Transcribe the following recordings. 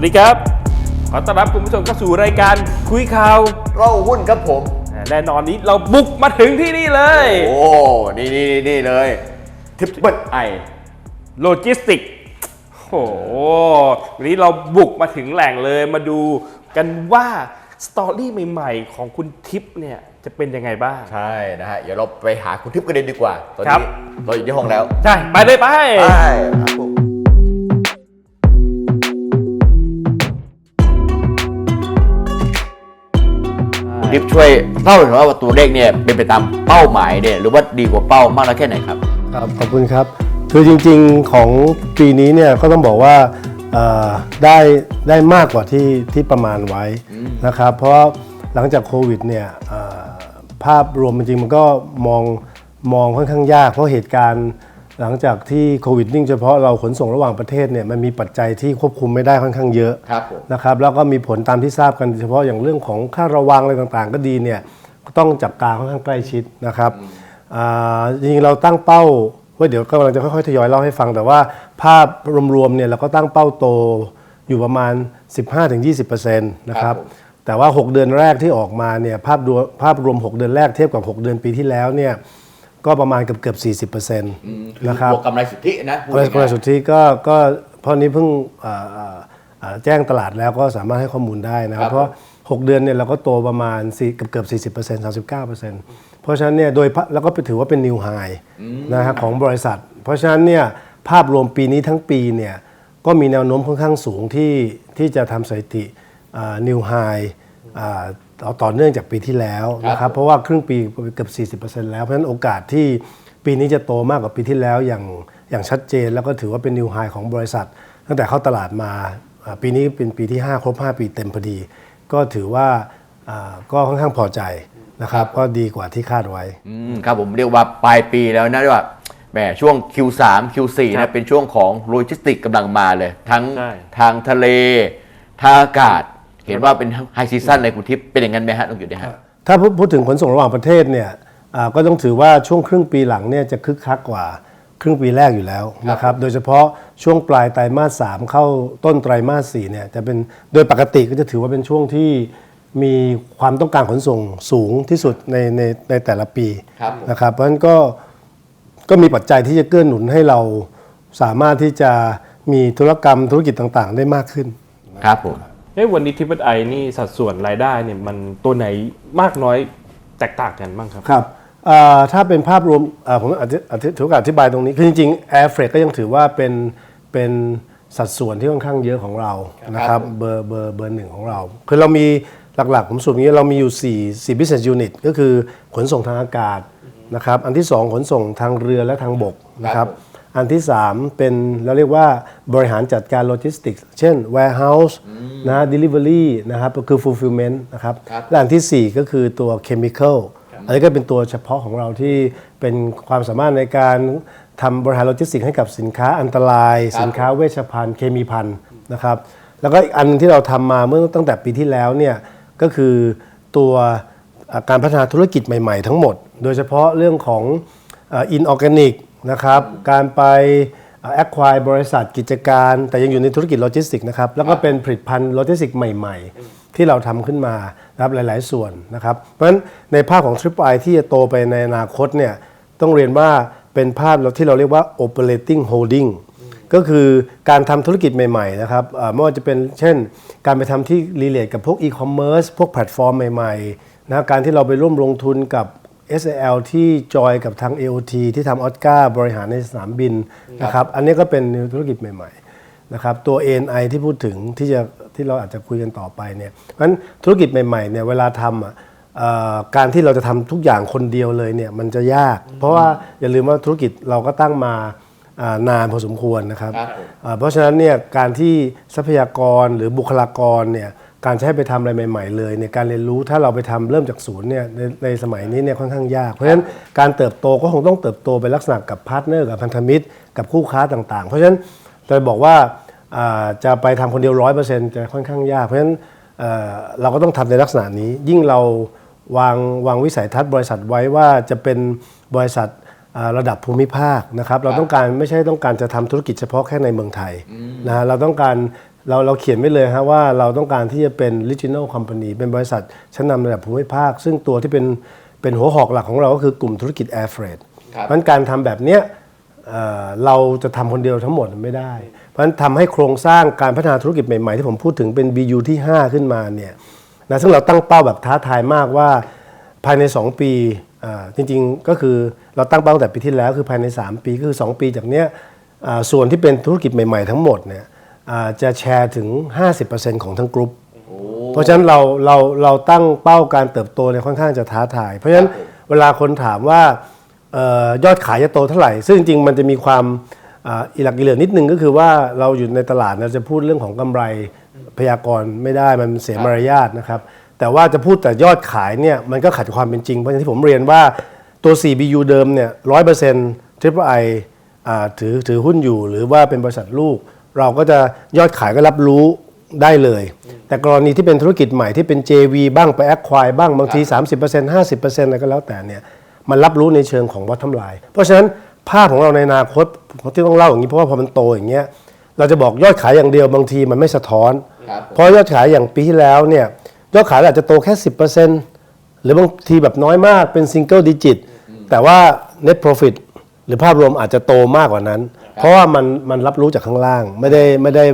วัสดีครับ ขอต้อนรับคุณผู้ชมเข้าสู่รายการคุยข่าวเล่าหุ้นครับผมอ่าแน่นอนนี้เราบุกมาถึงที่นี่เลย โอ้ นี่นี่นี่นี่เลยทิปเปิลไอโลจิสติกโอ้โหวันนี้เราบุกมาถึงแหล่งเลยมาดูกันว่าสตอรี่ใหม่ๆ ของคุณทิพย์เนี่ยจะเป็นยังไงบ้าง ใช่นะฮะ เดี๋ยวเราไปหาคุณทิปกันเลยดีกว่า ตอนครันี้บเราอยู่ที่ห้องแล้ว ใช่ ไปเลยไปใช่ ครับผมคุณทิปช่วยเล่าหน่อยว่าตัวเลขเนี่ยเป็นไปตามเป้าหมายเนี่ยหรือว่าดีกว่าเป้ามากน้อยแค่ไหนครับครับขอบคุณครับ คือจริงๆของปีนี้เนี่ยก็ต้องบอกว่าเอ่อได้ได้มากกว่าที่ที่ประมาณไว้นะครับ เพราะหลังจากโควิดเนี่ยเอ่อภาพรวมจริงๆมันก็มองมองค่อนข้างยาก เพราะเหตุการณ์ หลังจากที่โควิดนิ่งเฉพาะเราขนส่งระหว่างประเทศเนี่ยมันมีปัจจัยที่ควบคุมไม่ได้ค่อนข้างเยอะครับผม นะครับแล้วก็มีผลตามที่ทราบกันโดยเฉพาะอย่างเรื่องของค่าระวังอะไรต่างๆ ก็ดีเนี่ยก็ต้องจับตาค่อนข้างใกล้ชิดนะครับอ่าจริงๆเราตั้งเป้าว่าเดี๋ยวกำลังจะค่อยๆทยอยเล่าให้ฟัง แต่ว่าภาพรวมๆเนี่ยเราก็ตั้งเป้าโตอยู่ประมาณ 15-20%นะครับแต่ว่า 6 เดือนแรกที่ออกมาเนี่ยภาพรวมภาพรวม 6 เดือนแรกเทียบกับ 6 เดือนปีที่แล้วเนี่ย ก็ประมาณเกือบเกือบ40%นะครับบวกกำไรสุทธินะพูดกำไรง่ายๆกำไรสุทธิก็ก็เพราะนี้เพิ่งอ่าอ่าอ่าแจ้งตลาดแล้วก็สามารถให้ข้อมูลได้นะครับครับเพราะ 6 เดือนเนี่ยเราก็โตประมาณ4เกือบเกือบ40% 39%เพราะฉะนั้นเนี่ยโดยพะแล้วก็ถือว่าเป็นนิวไฮนะครับของบริษัท เพราะฉะนั้นเนี่ยภาพรวมปีนี้ทั้งปีเนี่ยก็มีแนวโน้มค่อนข้างสูงที่ที่จะทำสถิตินิวไฮ ต่อเนื่องจากปีที่แล้วนะครับเพราะว่าครึ่งปีเกือบ40%แล้วเพราะฉะนั้นโอกาสที่ปีนี้จะโตมากกว่าปีที่แล้วอย่างอย่างชัดเจน แล้วก็ถือว่าเป็นนิวไฮของบริษัท ตั้งแต่เข้าตลาดมาอ่าปีนี้เป็นปีที่ 5 ครบ 5 ปีเต็มพอดี ก็ถือว่าอ่าก็ค่อนข้างพอใจนะครับก็ดีกว่าที่คาดไว้อืมครับผมเรียกว่าปลายปีแล้วนะเรียกว่าแหมช่วง Q3 Q4 ครันะบเป็นช่วงของโลจิสติกกำลังมาเลย ทั้งใช่ทางทะเลทางอากาศ เห็นว่าเป็นไฮซีซั่นในคุณทิพย์เป็นอย่างนั้นไหมฮะต้องอยู่นะฮะถ้าพูดพูดถึงขนส่งระหว่างประเทศเนี่ยอ่าก็ต้องถือว่าช่วงครึ่งปีหลังเนี่ยจะคึกคักกว่าครึ่งปีแรกอยู่แล้วนะครับ โดยเฉพาะช่วงปลายไตรมาส 3 เข้าต้นไตรมาส 4 เนี่ยจะเป็นโดยปกติก็จะถือว่าเป็นช่วงที่มีความต้องการขนส่งสูงที่สุดในในในแต่ละปีครับผมนะครับ เพราะฉะนั้นก็ก็มีปัจจัยที่จะเกื้อหนุนให้เราสามารถที่จะมีธุรกรรมธุรกิจต่างๆ ได้มากขึ้นครับผม เอ้ยวันนี้ทิพย์ไอนี่สัดส่วนรายได้เนี่ยมันตัวไหนมากน้อยแตกต่างกันบ้างครับ ครับเอ่อถ้าเป็นภาพรวมเอ่อผมอธิอธิถือโอกาสอธิบายตรงนี้ คือจริงๆ Air Freight ก็ยังถือว่าเป็นเป็นสัดส่วนที่ค่อนข้างเยอะของเรานะครับเบอร์เบอร์เบอร์หนึ่งของเรา คือเรามีหลักๆ ผมสรุปอย่างนี้เรามีอยู่4 4 business unit ก็คือขนส่งทางอากาศนะครับ อันที่ 2 ขนส่งทางเรือและทางบกนะครับ อันที่ 3 เป็นเราเรียกว่าบริหารจัดการโลจิสติกส์เช่น warehouse นะ delivery นะครับก็คือ fulfillment นะครับครับและอันทีสี่ 4 ก็คือตัว chemical อันนี้ก็เป็นตัวเฉพาะของเราที่เป็นความสามารถในการทำบริหารโลจิสติกส์ให้กับสินค้าอันตราย สินค้าเวชภัณฑ์เคมีภัณฑ์นะครับแล้วก็อีกอันที่เราทำมาเมื่อตั้งแต่ปีที่แล้วเนี่ยก็คือตัวอ่าการพัฒนาธุรกิจใหม่ ๆ ทั้งหมด โดยเฉพาะเรื่องของอินออร์แกนิก นะครับ การไปแอคควายบริษัทกิจการ แต่ยังอยู่ในธุรกิจโลจิสติกส์นะครับ แล้วก็เป็นผลิตภัณฑ์โลจิสติกส์ใหม่ๆ ที่เราทำขึ้นมานะครับหลายๆ ส่วนนะครับ เพราะฉะนั้นในภาพของ Triple I ที่จะโตไปในอนาคตเนี่ยต้องเรียนว่าเป็นภาพที่เราเรียกว่า operating holding ก็คือการทำธุรกิจใหม่ๆนะครับเอ่อไม่ว่าจะเป็นเช่น การไปทำที่รีเลทกับพวก e-commerce พวกแพลตฟอร์มใหม่ๆนะการที่เราไปร่วมลงทุนกับ SAL ที่จอยกับทาง AOT ที่ทำออสการ์บริหารในสนามบินนะครับ อันนี้ก็เป็นธุรกิจใหม่ๆนะครับ ตัว ANI ที่พูดถึงที่จะที่เราอาจจะคุยกันต่อไปเนี่ยเพราะฉะนั้นธุรกิจใหม่ๆเนี่ยเวลาทำอะเอ่อการที่เราจะทำทุกอย่างคนเดียวเลยเนี่ยมันจะยาก เพราะว่าอย่าลืมว่าธุรกิจเราก็ตั้งมาอ่านานพอสมควรนะครับครับผมอ่าเพราะฉะนั้นเนี่ยการที่ทรัพยากรหรือบุคลากรเนี่ย การจะให้ไปทำอะไรใหม่ ๆ เลยเนี่ยการเรียนรู้ถ้าเราไปทำเริ่มจากศูนย์เนี่ยในในสมัยนี้เนี่ยค่อนข้างยาก เพราะฉะนั้นการเติบโตก็คงต้องเติบโตเป็นลักษณะกับพาร์ทเนอร์กับพันธมิตร กับคู่ค้าต่าง ๆ เพราะฉะนั้นเราบอกว่าจะไปทำคนเดียวร้อยเปอร์เซ็นต์จะค่อนข้างยาก เพราะฉะนั้นเราก็ต้องทำในลักษณะนี้ ยิ่งเราวางวางวิสัยทัศน์บริษัทไว้ว่าจะเป็นบริษัทระดับภูมิภาคนะครับ เราต้องการไม่ใช่ต้องการจะทำธุรกิจเฉพาะแค่ในเมืองไทยนะฮะเราต้องการ เราเราเขียนไว้เลยฮะว่าเราต้องการที่จะเป็น regional company เป็นบริษัทชั้นนำระดับภูมิภาค ซึ่งตัวที่เป็นเป็นหัวหอกหลักของเราก็คือกลุ่มธุรกิจ air freight ครับเพราะฉะนั้นการทำแบบเนี้ยเอ่อเราจะทำคนเดียวทั้งหมดไม่ได้ เพราะฉะนั้นทำให้โครงสร้างการพัฒนาธุรกิจใหม่ ๆ ที่ผมพูดถึงเป็น BU ที่ 5 ขึ้นมาเนี่ยนะซึ่งเราตั้งเป้าแบบท้าทายมากว่าภายใน 2 ปีอ่าจริงๆก็คือเราตั้งเป้าตั้งแต่ปีที่แล้วคือภายใน 3 ปีก็คือ 2 ปีจากเนี้ยอ่าส่วนที่เป็นธุรกิจใหม่ ๆ ทั้งหมดเนี่ยอ่า จะแชร์ถึง 50%ของทั้งกลุ่มเพราะฉะนั้นเราเราเราตั้งเป้าการเติบโตเนี่ยค่อนข้างจะท้าทาย เพราะฉะนั้นเวลาคนถามว่าเอ่อยอดขายจะโตเท่าไหร่ ซึ่งจริงๆมันจะมีความอ่าอิหลักอิเหลือนิดนึงก็คือว่าเราอยู่ในตลาดเราจะพูดเรื่องของกำไรพยากรณ์ไม่ได้มันเสียมารยาทนะครับแต่ว่าจะพูดแต่ยอดขายเนี่ยมันก็ขัดความเป็นจริง เพราะอย่างที่ผมเรียนว่าตัว 4BU เดิมเนี่ยร้อยเปอร์เซ็นต์ Triple I อ่าถือถือหุ้นอยู่หรือว่าเป็นบริษัทลูก เราก็จะยอดขายก็รับรู้ได้เลย แต่กรณีที่เป็นธุรกิจใหม่ที่เป็น JV บ้างไป acquire บ้างบางที 30% 50%อะไรก็แล้วแต่เนี่ยมันรับรู้ในเชิงของ bottom line เพราะฉะนั้นภาพของเราในอนาคตที่ต้องเล่าอย่างนี้เพราะว่าพอมันโตอย่างเงี้ยเราจะบอกยอดขายอย่างเดียวบางทีมันไม่สะท้อนครับเพราะยอดขายอย่างปีที่แล้วเนี่ยยอดขายอาจจะโตแค่ 10%หรือบางทีแบบน้อยมากเป็น single digit แต่ว่า net profit หรือภาพรวมอาจจะโตมากกว่านั้น เพราะว่ามันมันรับรู้จากข้างล่างไม่ได้ไม่ได้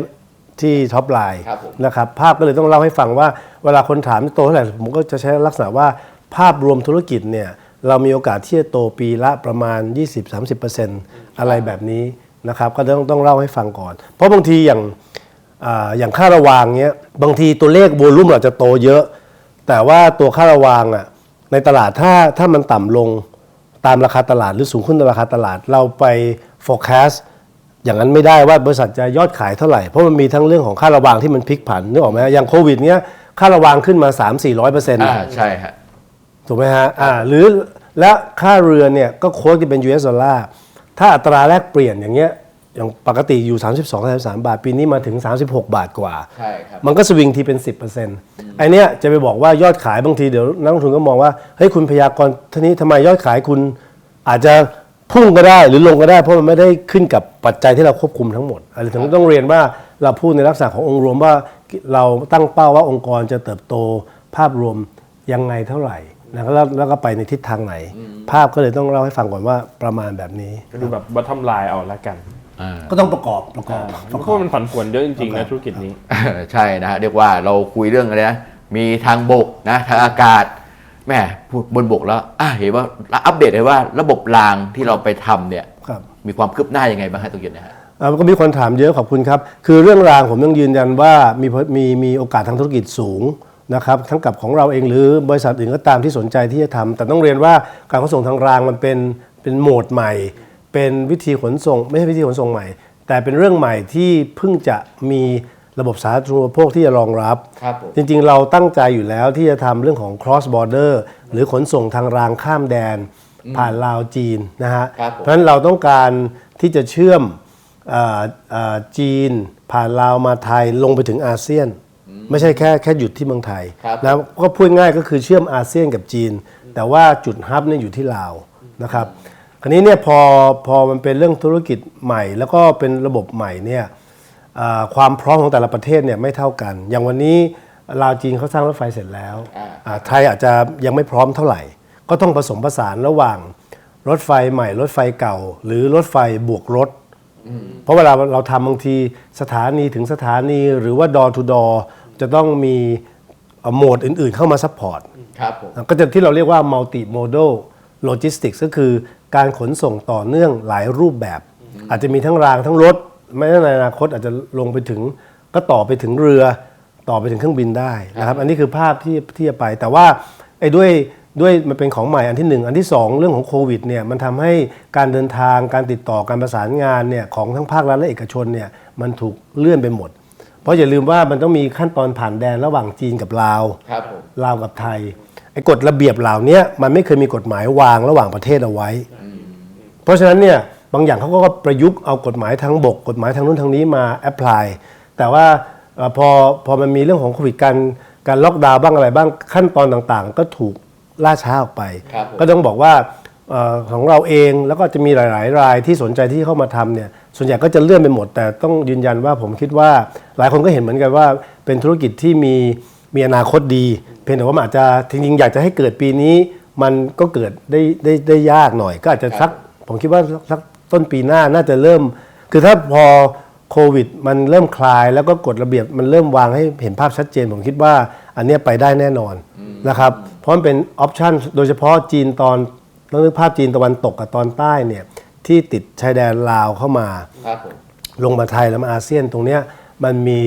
ที่ท็อปไลน์ครับผม นะครับภาพก็เลยต้องเล่าให้ฟังว่าเวลาคนถามโตเท่าไหร่ผมก็จะใช้ลักษณะว่าภาพรวมธุรกิจเนี่ยเรามีโอกาสที่จะโตปีละประมาณ 20-30%อะไรแบบนี้นะครับก็ต้องต้องเล่าให้ฟังก่อน เพราะบางทีอย่างอ่าอย่างค่าระวางเนี้ยบางทีตัวเลขโวลุ่มเราจะโตเยอะ แต่ว่าตัวค่าระวางอะในตลาดถ้าถ้ามันต่ำลงตามราคาตลาดหรือสูงขึ้นตามราคาตลาดเราไป forecast อย่างนั้นไม่ได้ว่าบริษัทจะยอดขายเท่าไหร่ เพราะมันมีทั้งเรื่องของค่าระวางที่มันพลิกผันนึกออกไหมฮะอย่างโควิดเนี้ยค่าระวางขึ้นมา 3 4 0 0เปอร์เซ็นต์อ่าใช่ฮะถูกไหมฮะอ่าหรือและค่าเรือเนี่ยก็โค้ดที่เป็น US ดอลลาร์ถ้าอัตราแลกเปลี่ยนอย่างเงี้ยอย่างปกติอยู่ 32 33 บาท ปีนี้มาถึง 36 บาทกว่า ใช่ครับ มันก็สวิงทีเป็น 10%ไอเนี้ยจะไปบอกว่ายอดขายบางทีเดี๋ยวนักลงทุนก็มองว่า เฮ้ยคุณพยากรณ์ทีนี้ทำไมยอดขายคุณอาจจะ พุ่งก็ได้หรือลงก็ได้ เพราะมันไม่ได้ขึ้นกับปัจจัยที่เราควบคุมทั้งหมดอะไรถึงต้องเรียนว่าเราพูดในลักษณะขององค์รวมว่าเราตั้งเป้าว่าองค์กรจะเติบโตภาพรวมยังไงเท่าไหร่นะครับแล้วแล้วก็ไปในทิศทางไหน ภาพก็เลยต้องเล่าให้ฟังก่อนว่าประมาณแบบนี้ ก็ดูแบบ bottom line เอาละกันก็ต้องประกอบประกอบเพราะมันผันผวนเยอะจริงๆนะธุรกิจนี้ใช่นะฮะเรียกว่าเราคุยเรื่องอะไรนะมีทางบกนะทางอากาศ แหม่พูดบนบกแล้วอะเห็นว่าอัปเดตเลยว่าระบบรางที่เราไปทำเนี่ยครับ มีความคืบหน้ายังไงบ้างฮะตรงนี้นะฮะ อ่าก็มีคนถามเยอะขอบคุณครับ คือเรื่องรางผมยังยืนยันว่ามีมีมีโอกาสทางธุรกิจสูงนะครับทั้งกับของเราเองหรือบริษัทอื่นก็ตามที่สนใจที่จะทำแต่ต้องเรียนว่าการขนส่งทางรางมันเป็นเป็นโหมดใหม่ เป็นวิธีขนส่ง ไม่ใช่วิธีขนส่งใหม่ แต่เป็นเรื่องใหม่ที่เพิ่งจะมี ระบบสาธารณูปโภคที่จะรองรับ ครับผม จริงๆ เราตั้งใจอยู่แล้วที่จะทำเรื่องของ cross border หรือขนส่งทางรางข้ามแดน ผ่านลาวจีนนะฮะ ครับผม เพราะฉะนั้นเราต้องการที่จะเชื่อมเอ่อเอ่อจีน ผ่านลาวมาไทยลงไปถึงอาเซียน ไม่ใช่แค่แค่หยุดที่เมืองไทยครับแล้วก็พูดง่ายก็คือเชื่อมอาเซียนกับจีน แต่ว่าจุดฮับเนี่ยอยู่ที่ลาวนะครับ คราวนี้เนี่ยพอพอมันเป็นเรื่องธุรกิจใหม่ แล้วก็เป็นระบบใหม่เนี่ยอ่า ความพร้อมของแต่ละประเทศเนี่ยไม่เท่ากัน อย่างวันนี้ลาวจีนเขาสร้างรถไฟเสร็จแล้วอ่าอ่าไทยอาจจะยังไม่พร้อมเท่าไหร่ ก็ต้องผสมผสานระหว่างรถไฟใหม่ รถไฟเก่า หรือรถไฟบวกรถ เพราะเวลาเราทำบางทีสถานีถึงสถานีหรือว่า door to door จะต้องมีเอ่อโหมดอื่นๆเข้ามาซัพพอร์ตครับผมก็จะที่เราเรียกว่า multi modal logistics ก็คือการขนส่งต่อเนื่องหลายรูปแบบ อาจจะมีทั้งรางทั้งรถ ไม่ในอนาคตอาจจะลงไปถึงก็ต่อไปถึงเรือต่อไปถึงเครื่องบินได้นะครับ อันนี้คือภาพที่ที่จะไป แต่ว่าไอ้ด้วยด้วยมันเป็นของใหม่อันที่หนึ่งอันที่สองเรื่องของโควิดเนี่ยมันทำให้การเดินทางการติดต่อการประสานงานเนี่ยของทั้งภาครัฐและเอกชนเนี่ยมันถูกเลื่อนไปหมด เพราะอย่าลืมว่ามันต้องมีขั้นตอนผ่านแดนระหว่างจีนกับลาวครับผมลาวกับไทยไอ้กฎระเบียบเหล่านี้มันไม่เคยมีกฎหมายวางระหว่างประเทศเอาไว้ เพราะฉะนั้นเนี่ย บางอย่างเขาก็ประยุกต์เอากฎหมายทางบก กฎหมายทางนู้นทางนี้มาแอพพลายแต่ว่าเอ่อพอพอมันมีเรื่องของโควิดการการล็อกดาวน์บ้างอะไรบ้างขั้นตอนต่างๆ ก็ถูกล่าช้าออกไปครับผมก็ต้องบอกว่าเอ่อของเราเองแล้วก็จะมีหลาย ๆ รายที่สนใจที่เข้ามาทำเนี่ยส่วนใหญ่ก็จะเลื่อนไปหมด แต่ต้องยืนยันว่าผมคิดว่าหลายคนก็เห็นเหมือนกันว่าเป็นธุรกิจที่มีมีอนาคตดี เพียงแต่ว่ามันอาจจะจริงๆอยากจะให้เกิดปีนี้ มันก็เกิดได้ได้ได้ยากหน่อย ก็อาจจะสักผมคิดว่าสัก ต้นปีหน้าน่าจะเริ่ม คือถ้าพอโควิด มันเริ่มคลาย แล้วก็กฎระเบียบมันเริ่มวางให้เห็นภาพชัดเจน ผมคิดว่าอันเนี้ยไปได้แน่นอนนะครับ เพราะมันเป็นออปชันโดยเฉพาะจีนตอนต้องนึกภาพจีนตะวันตกกับตอนใต้เนี่ยที่ติดชายแดนลาวเข้ามา ครับผม ลงมาไทยแล้วมาอาเซียนตรงเนี้ยมันมี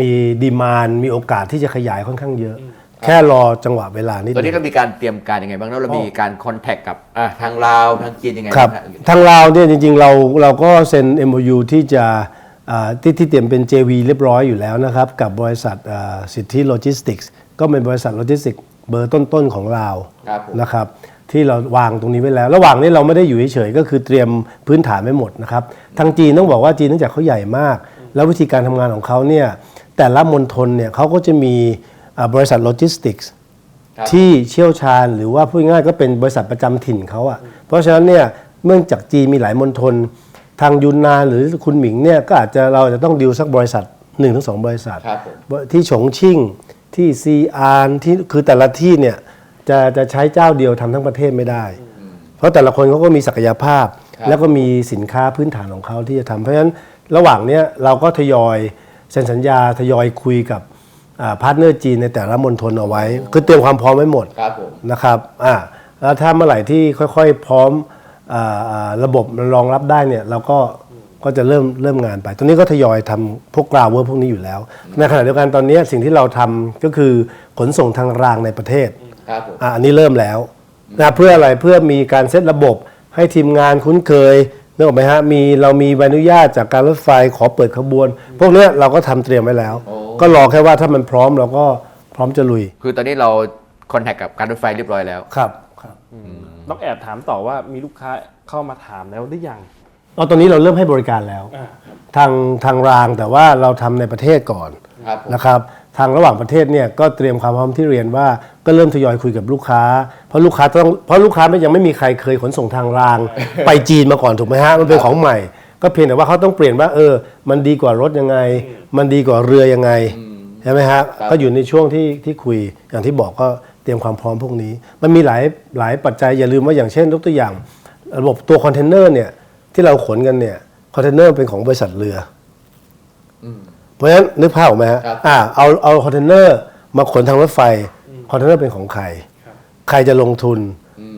มีดีมานมีโอกาสที่จะขยายค่อนข้างเยอะ แค่รอจังหวะเวลานิดตอนนี้นึเรางมีการเตรียมการยังไงบ้างแล้วเรามีการคอนแทคกับอะทางลาวทางจีนยังไงครับางฮะทางลาวเนี่ยจริงๆ เราเราก็เซ็น MOU ที่จะอ่าที่ที่เตรียมเป็น JV เรียบร้อยอยู่แล้วนะครับ กับบริษัทอ่าสิทธิโลจิสติกส์ก็เป็นบริษัทโลจิสติกส์เบอร์ต้นๆของลาวครับผมนะครับที่เราวางตรงนี้ไว้แล้ว ระหว่างนี้เราไม่ได้อยู่เฉยๆก็คือเตรียมพื้นฐานไว้หมดนะครับทางจีนต้องบอกว่าจีนเนื่องจากเขาใหญ่มาก แล้ววิธีการทำงานของเขาเนี่ยแต่ละมณฑลเนี่ยเขาก็จะมีอ่า บริษัทโลจิสติกส์ครับที่เชี่ยวชาญหรือว่าพูดง่ายๆก็เป็นบริษัทประจำถิ่นเขาอะ่ะเพราะฉะนั้นเนี่ยเนื่องจากจีนมีหลายมณฑลทางยุนนานหรือคุณหมิงเนี่ยก็อาจจะเราจะต้องดิวสักบริษัท1นถึงสบริษัทครับผมที่ฉงชิ่งที่ซีอานที่คือแต่ละที่เนี่ยจะจะใช้เจ้าเดียวทำทั้งประเทศไม่ได้ เพราะแต่ละคนเขาก็มีศักยภาพครับแล้วก็มีสินค้าพื้นฐานของเขาที่จะทำเพราะฉะนั้นระหว่างเนี้ยเราก็ทยอยเซ็นสัญญาทยอยคุยกับ พาร์ทเนอร์จีนในแต่ละมณฑลเอาไว้ คือเตรียมความพร้อมไว้หมดครับผมนะครับอ่าแล้วถ้าเมื่อไหร่ที่ค่อยๆพร้อมอ่าอ่าระบบมันรองรับได้เนี่ยเราก็ก็จะเริ่มเริ่มงานไป ตอนนี้ก็ทยอยทำพวกกราวเวอร์พวกนี้อยู่แล้ว ในขณะเดียวกันตอนนี้สิ่งที่เราทำก็คือขนส่งทางรางในประเทศครับผมอะอันนี้เริ่มแล้วนะเพื่ออะไรเพื่อมีการเซตระบบให้ทีมงานคุ้นเคยนึกออกไหมฮะมีเรามีใบอนุญาตจากการรถไฟขอเปิดขบวน พวกเนี้ยเราก็ทำเตรียมไว้แล้วโอ้ ก็รอแค่ว่าถ้ามันพร้อมเราก็พร้อมจะลุยคือตอนนี้เราคอนแทคกับการรถไฟเรียบร้อยแล้ว ครับครับต้องแอบถามต่อว่ามีลูกค้าเข้ามาถามแล้วหรือยัง เอาตอนนี้เราเริ่มให้บริการแล้ว ทางทางรางแต่ว่าเราทำในประเทศก่อนครับผม นะครับ ทางระหว่างประเทศเนี่ยก็เตรียมความพร้อมที่เรียนว่าก็เริ่มทยอยคุยกับลูกค้า เพราะลูกค้าต้องเพราะลูกค้าไม่ยังไม่มีใครเคยขนส่งทางราง ไปจีนมาก่อนถูกไหมฮะมันเป็นของใหม่ ก็เพียงแต่ว่าเขาต้องเปลี่ยนว่า เออ มันดีกว่ารถยังไง มันดีกว่าเรือยังไงใช่ไหมฮะครับก็อยู่ในช่วงที่ที่คุยอย่างที่บอกก็เตรียมความพร้อมพวกนี้ มันมีหลายหลายปัจจัยอย่าลืมว่าอย่างเช่นยกตัวอย่าง ระบบตัวคอนเทนเนอร์เนี่ยที่เราขนกันเนี่ยคอนเทนเนอร์เป็นของบริษัทเรืออเพราะฉะนั้นนึกภาพออกไหมฮะครับอ่าเอาเอาคอนเทนเนอร์มาขนทางรถไฟคอนเทนเนอร์เป็นของใคร ใครจะลงทุน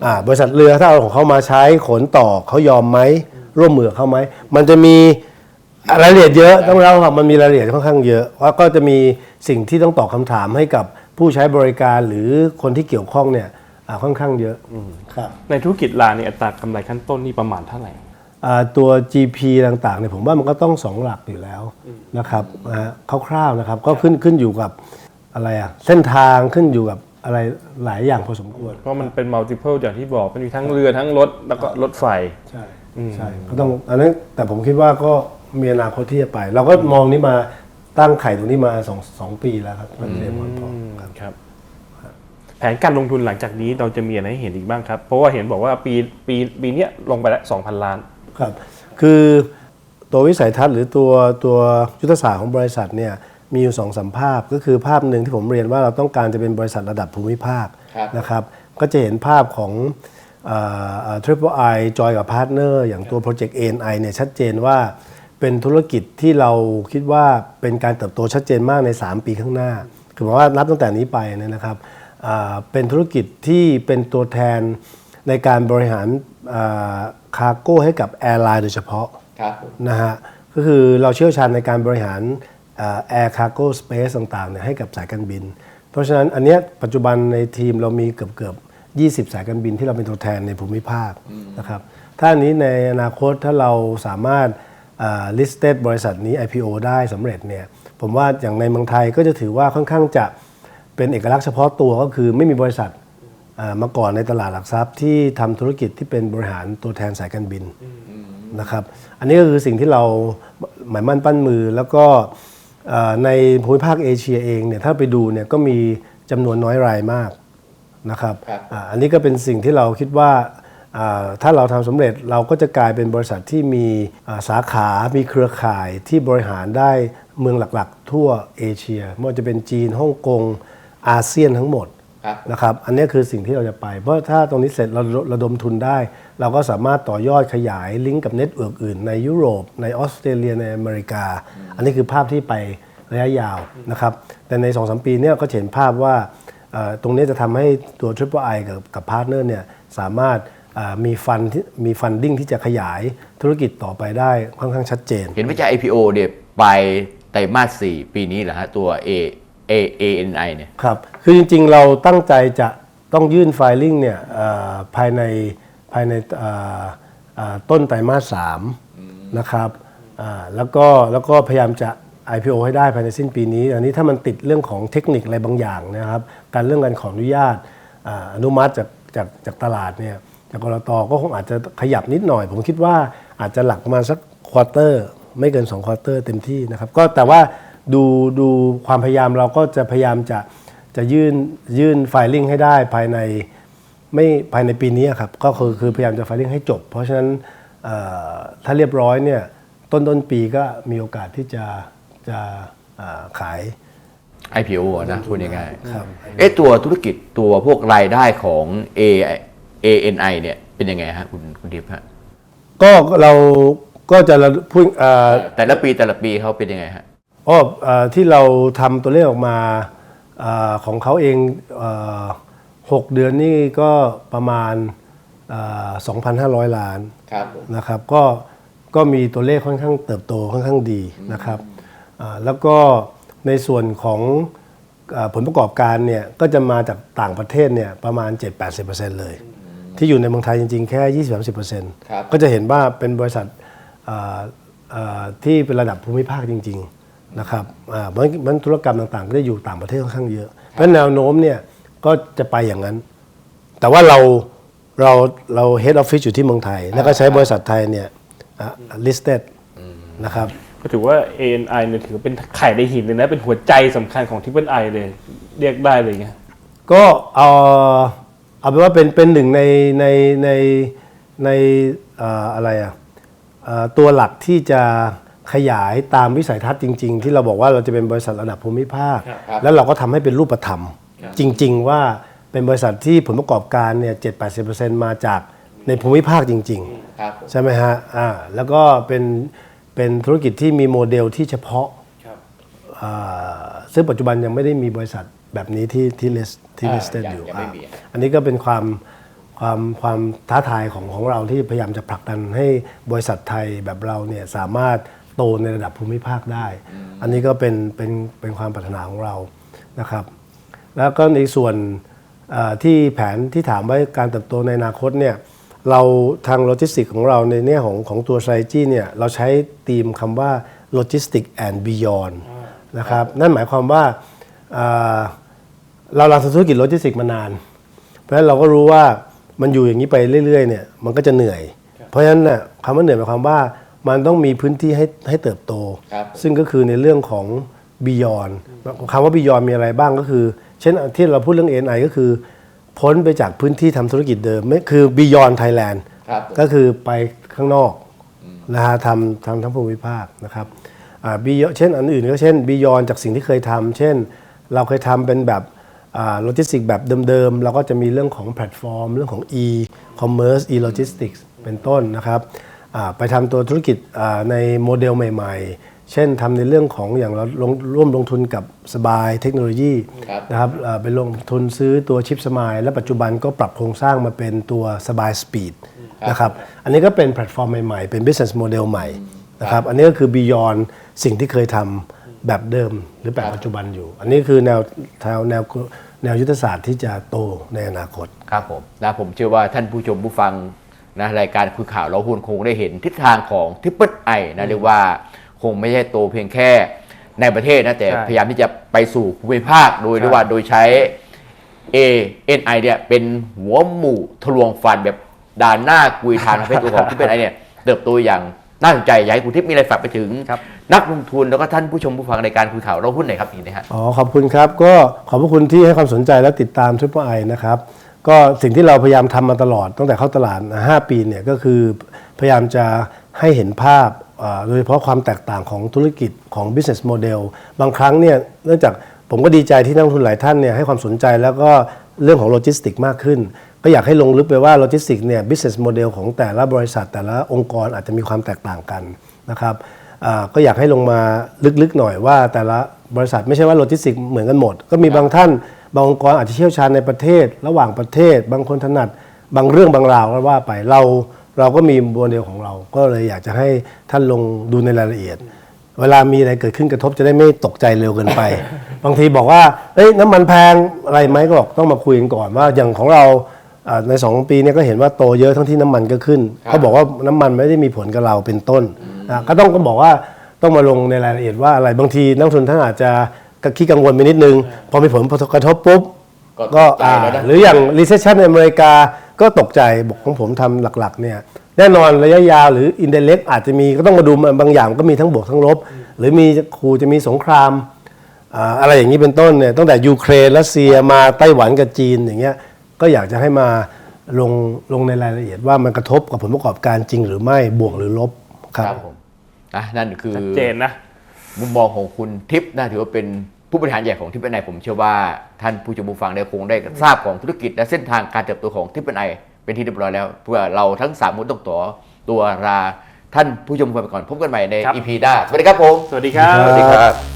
อ่าบริษัทเรือถ้าเอาของเขามาใช้ขนต่อเขายอมไหม ร่วมมือกับเขาไหม มันจะมีรายละเอียดเยอะต้องเล่าครับมันมีรายละเอียดค่อนข้างเยอะว่าก็จะมีสิ่งที่ต้องตอบคำถามให้กับผู้ใช้บริการหรือคนที่เกี่ยวข้องเนี่ยอ่าค่อนข้างเยอะครับในธุรกิจรางเนี่ยอัตรากำไรขั้นต้นนี่ประมาณเท่าไหร่อ่าตัว GP ต่างๆเนี่ยผมว่ามันก็ต้องสองหลักอยู่แล้วนะครับนะฮะคร่าวๆนะครับก็ขึ้นขึ้นอยู่กับอะไรอะเส้นทางขึ้นอยู่กับอะไรหลายอย่างพอสมควร เพราะมันเป็น multiple อย่างที่บอกมันมีทั้งเรือทั้งรถแล้วก็รถไฟใช่ ใช่ก็ต้องอันนั้นแต่ผมคิดว่าก็มีอนาคตที่จะไป เราก็มองนี้มาตั้งไข่ตรงนี้มาสองสองปีแล้วครับมันเรียนมันพอครับครับ แผนการลงทุนหลังจากนี้เราจะมีอะไรให้เห็นอีกบ้างครับ เพราะว่าเห็นบอกว่าปีปีปีเนี้ยลงไปแล้ว2,000ล้านครับ คือตัววิสัยทัศน์หรือตัวตัวยุทธศาสตร์ของบริษัทเนี่ยมีอยู่สองสามภาพก็คือภาพหนึ่งที่ผมเรียนว่าเราต้องการจะเป็นบริษัทระดับภูมิภาคครับนะครับ ก็จะเห็นภาพของ ทริปเปิลไอจอยกับพาร์ทเนอร์อย่างตัวโปรเจกต์ ANI เนี่ยชัดเจนว่าเป็นธุรกิจที่เราคิดว่าเป็นการเติบโตชัดเจนมากใน 3 ปีข้างหน้า คือหมายว่านับตั้งแต่นี้ไปเนี่ยนะครับอ่าเป็นธุรกิจที่เป็นตัวแทนในการบริหารคาร์โก้ให้กับแอร์ไลน์โดยเฉพาะครับผมนะฮะก็คือเราเชี่ยวชาญในการบริหารแอร์คาร์โก้สเปซต่างๆเนี่ยให้กับสายการบิน เพราะฉะนั้นอันเนี้ยปัจจุบันในทีมเรามีเกือบเกือบ 20 สายการบินที่เราเป็นตัวแทนในภูมิภาคนะครับถ้าอันนี้ในอนาคตถ้าเราสามารถ listed บริษัทนี้ IPO ได้สำเร็จเนี่ยผมว่าอย่างในเมืองไทยก็จะถือว่าค่อนข้างจะเป็นเอกลักษณ์เฉพาะตัวก็คือไม่มีบริษัทอ่ามาก่อนในตลาดหลักทรัพย์ที่ทำธุรกิจที่เป็นบริหารตัวแทนสายการบินนะครับ อันนี้ก็คือสิ่งที่เราหมายมั่นปั้นมือแล้วก็เอ่อในภูมิภาคเอเชียเองเนี่ยถ้าไปดูเนี่ยก็มีจำนวนน้อยรายมาก นะครับครับอ่าอันนี้ก็เป็นสิ่งที่เราคิดว่าอ่าถ้าเราทำสำเร็จเราก็จะกลายเป็นบริษัทที่มีอ่าสาขา มีเครือข่ายที่บริหารได้เมืองหลักๆ ทั่วเอเชียไม่ว่าจะเป็นจีนฮ่องกงอาเซียนทั้งหมดครับนะครับอันนี้คือสิ่งที่เราจะไป เพราะถ้าตรงนี้เสร็จเราระดมทุนได้ เราก็สามารถต่อยอดขยายลิงก์กับเน็ตเวิร์กอื่นในยุโรป ในออสเตรเลียในอเมริกา อันนี้คือภาพที่ไประยะยาวนะครับแต่ใน2-3ปีเนี้ก็จะเห็นภาพว่าเอ่อ ตรงนี้จะทำให้ตัว Triple I กับกับพาร์ทเนอร์เนี่ยสามารถอ่ามีฟันที่มีฟันดิ้งที่จะขยายธุรกิจต่อไปได้ค่อนข้างชัดเจน เห็นว่าจะ IPO เนี่ยไปไตรมาส 4 ปีนี้เหรอฮะ ตัว A A A N I เนี่ยครับ คือจริงๆเราตั้งใจจะต้องยื่นไฟลิ่งเนี่ยเอ่อภายในภายในเอ่อเอ่อต้นไตรมาสสามนะครับอ่าแล้วก็แล้วก็พยายามจะ IPO ให้ได้ภายในสิ้นปีนี้ อันนี้ถ้ามันติดเรื่องของเทคนิคอะไรบางอย่างนะครับ การเรื่องการขออนุญาตอนุมัติจากจากจากตลาดเนี่ยจากกรตก็คงอาจจะขยับนิดหน่อย ผมคิดว่าอาจจะหลักประมาณสักควอเตอร์ ไม่เกิน2ควอเตอร์เต็มที่นะครับ ก็แต่ว่าดูดูความพยายามเราก็จะพยายามจะจะยื่นยื่นไฟลิ่งให้ได้ภายในไม่ภายในปีนี้ครับก็คือคือพยายามจะไฟลิ่งให้จบ เพราะฉะนั้นถ้าเรียบร้อยเนี่ยต้นต้นปีก็มีโอกาสที่จะ จะเอ่อขาย IPO อะนะพูดง่ายๆเอ๊ะตัวธุรกิจตัวพวกรายได้ของ A A N I เนี่ยเป็นยังไงฮะคุณคุณทิพย์ฮะก็เราก็จะระพูดเอ่อแต่ละปีแต่ละปีเขาเป็นยังไงฮะอ๋อเอ่อที่เราทำตัวเลขออกมาเออของเขาเองเอ่อหกเดือนนี่ก็ประมาณเอ่อ2,500 ล้าน ครับ นะครับก็ก็มีตัวเลขค่อนข้างเติบโตค่อนข้างดีนะครับอ่า แล้วก็ในส่วนของอ่าผลประกอบการเนี่ยก็จะมาจากต่างประเทศเนี่ยประมาณ 7-80%เลย ที่อยู่ในเมืองไทยจริง ๆ แค่ 20-30%ครับก็จะเห็นว่าเป็นบริษัทอ่าอ่าที่เป็นระดับภูมิภาคจริง ๆ นะครับอ่ามันมันธุรกรรมต่างๆ ก็จะอยู่ต่างประเทศค่อนข้างเยอะ เพราะฉะนั้นแนวโน้มเนี่ยก็จะไปอย่างนั้น แต่ว่าเราเราเรา head office อยู่ที่เมืองไทย แล้วก็ใช้บริษัทไทยเนี่ยอะ listed นะครับ ก็ถือว่า ANI เนี่ยถือเป็นไข่ในหินเลยนะ เป็นหัวใจสำคัญของ Triple I เลย เรียกได้เลยไงก็เอาเอาเป็นว่าเป็นเป็นหนึ่งในในในในเอ่ออะไรอะเอ่อตัวหลักที่จะขยายตามวิสัยทัศน์จริง ๆ ที่เราบอกว่าเราจะเป็นบริษัทระดับภูมิภาคแล้วเราก็ทำให้เป็นรูปธรรม จริง ๆ ว่าเป็นบริษัทที่ผลประกอบการเนี่ยเจ็ดแปดสิบเปอร์เซ็นต์มาจากในภูมิภาคจริง ๆ ครับใช่ไหมฮะ อ่า แล้วก็เป็น เป็นธุรกิจที่มีโมเดลที่เฉพาะอ่าซึ่งปัจจุบันยังไม่ได้มีบริษัทแบบนี้ที่ที่ list ที่อ่า listed ยังอยู่ยังไม่อ่ามีฮะอันนี้ก็เป็นความความความท้าทายของของเราที่พยายามจะผลักดันให้บริษัทไทยแบบเราเนี่ยสามารถโตในระดับภูมิภาคได้ อันนี้ก็เป็นเป็นเป็นความปรารถนาของเรานะครับ แล้วก็ในส่วนเอ่อที่แผนที่ถามว่าการเติบโตในอนาคตเนี่ย เราทางโลจิสติกของเราในแง่ของของตัว strategy เนี่ยเราใช้ธีมคำว่า logistic and beyond นะครับนั่นหมายความว่าเอ่อเราลังทำธุรกิจโลจิสติกมานาน เพราะฉะนั้นเราก็รู้ว่ามันอยู่อย่างนี้ไปเรื่อยๆเนี่ยมันก็จะเหนื่อย เพราะฉะนั้นน่ะคำว่าเหนื่อยหมายความว่ามันต้องมีพื้นที่ให้ให้เติบโตครับซึ่งก็คือในเรื่องของ beyond คำว่า beyond มีอะไรบ้างก็คือ เช่นที่เราพูดเรื่อง NI ก็คือ พ้นไปจากพื้นที่ทำธุรกิจเดิมไม่คือ beyond Thailand ครับก็คือไปข้างนอกนะฮะทำทำทั้งภูมิภาคนะครับอ่า beyond เช่นอันอื่นก็เช่น beyond จากสิ่งที่เคยทำเช่น เราเคยทำเป็นแบบโลจิสติกแบบเดิมๆ เราก็จะมีเรื่องของแพลตฟอร์ม เรื่องของ e-commerce e-logistics เป็นต้นนะครับอ่าไปทำตัวธุรกิจอ่าในโมเดลใหม่ ๆ เช่นทำในเรื่องของอย่างเราลงร่วมลงทุนกับสบายเทคโนโลยีครับนะครับเอ่อไปลงทุนซื้อตัวชิปสมายและปัจจุบันก็ปรับโครงสร้างมาเป็นตัวสบายสปีดนะครับอันนี้ก็เป็นแพลตฟอร์มใหม่ๆ เป็น business model ใหม่นะครับอันนี้ก็คือ beyond สิ่งที่เคยทำแบบเดิมหรือแบบปัจจุบันอยู่ อันนี้คือแนวแนวแนวแนวยุทธศาสตร์ที่จะโตในอนาคตครับผมนะผมเชื่อว่าท่านผู้ชมผู้ฟังนะรายการคุยข่าวเราหุ้นคงได้เห็นทิศทางของทิปเปิลไอนะเรียกว่า คงไม่ใช่โตเพียงแค่ในประเทศนะแต่ใช่พยายามที่จะไปสู่ภูมิภาคโดยใช่ เรียกว่าโดยใช้ A N I เนี่ยเป็นหัวหมู่ทะลวงฟันแบบด่านหน้ากุยทางประเภทตัวของทิปเปิลไอเนี่ยเติบโตอย่างน่าสนใจอยากให้คุณทิพย์มีอะไรฝากไปถึงนักลงทุนแล้วก็ท่านผู้ชมผู้ฟังรายการคุยข่าวเราหุ้นหน่อยครับนี่นะฮะ อ๋อขอบคุณครับ ก็ขอบพระคุณที่ให้ความสนใจและติดตาม Triple I นะครับ ก็สิ่งที่เราพยายามทำมาตลอดตั้งแต่เข้าตลาดนะ5ปีเนี่ยก็คือพยายามจะให้เห็นภาพอ่า โดยเฉพาะความแตกต่างของธุรกิจของ business model บางครั้งเนี่ยเนื่องจากผมก็ดีใจที่นักลงทุนหลายท่านเนี่ยให้ความสนใจแล้วก็เรื่องของโลจิสติกมากขึ้น ก็อยากให้ลงลึกไปว่าโลจิสติกเนี่ย business model ของแต่ละบริษัท แต่ละองค์กรอาจจะมีความแตกต่างกันนะครับก็อยากให้ลงมาลึกๆหน่อยว่าแต่ละบริษัทไม่ใช่ว่าโลจิสติกเหมือนกันหมด ก็มีบางท่านบางองค์กรอาจจะเชี่ยวชาญในประเทศ ระหว่างประเทศ บางคนถนัดบางเรื่องบางราวก็ว่าไปเรา เราก็มีโมเดลของเรา ก็เลยอยากจะให้ท่านลงดูในรายละเอียด เวลามีอะไรเกิดขึ้นกระทบจะได้ไม่ตกใจเร็วเกินไป บางทีบอกว่าเอ้ยน้ำมันแพงอะไรไหมก็บอกต้องมาคุยกันก่อนว่าอย่างของเราอ่าใน2ปีเนี้ก็เห็นว่าโตเยอะทั้งที่น้ำมันก็ขึ้นครับเขาบอกว่าน้ำมันไม่ได้มีผลกับเราเป็นต้นนะก็ต้องก็บอกว่าต้องมาลงในรายละเอียดว่าอะไรบางทีนักลงทุนท่านอาจจะขี้กังวลไปนิดนึง พอมีผลกระทบปุ๊บก็ก็ตกใจอ่าแล้วนะหรืออย่าง recession ในอเมริกา ก็ตกใจบอกของผมทำหลักๆเนี่ยแน่นอนระยะยาวหรือ indirect อาจจะมีก็ต้องมาดูบางอย่างก็มีทั้งบวกทั้งลบ หรือมีคูจะมีสงครามอ่าอะไรอย่างนี้เป็นต้นเนี่ยตั้งแต่ยูเครนรัสเซียมาไต้หวันกับจีนอย่างเงี้ยก็อยากจะให้มาลงลงในรายละเอียดว่ามันกระทบกับผลประกอบการจริงหรือไม่บวกหรือลบครับครับผมอะนั่นคือชัดเจนนะมุมมองของคุณทิพย์นะถือว่าเป็น ผู้บริหารใหญ่ของทิพย์เป็นไอผมเชื่อว่าท่านผู้ชมผู้ฟังได้คงได้ทราบของธุรกิจและเส้นทางการเติบโตของทิพย์เป็นไอเป็นที่เรียบร้อยแล้ว เพื่อเราทั้งสามคนต้องต่อตัวลาท่านผู้ชมผู้ฟังไปก่อนพบกันใหม่ในครับ EP หน้าสวัสดีครับผม สวัสดีครับ สวัสดีครับ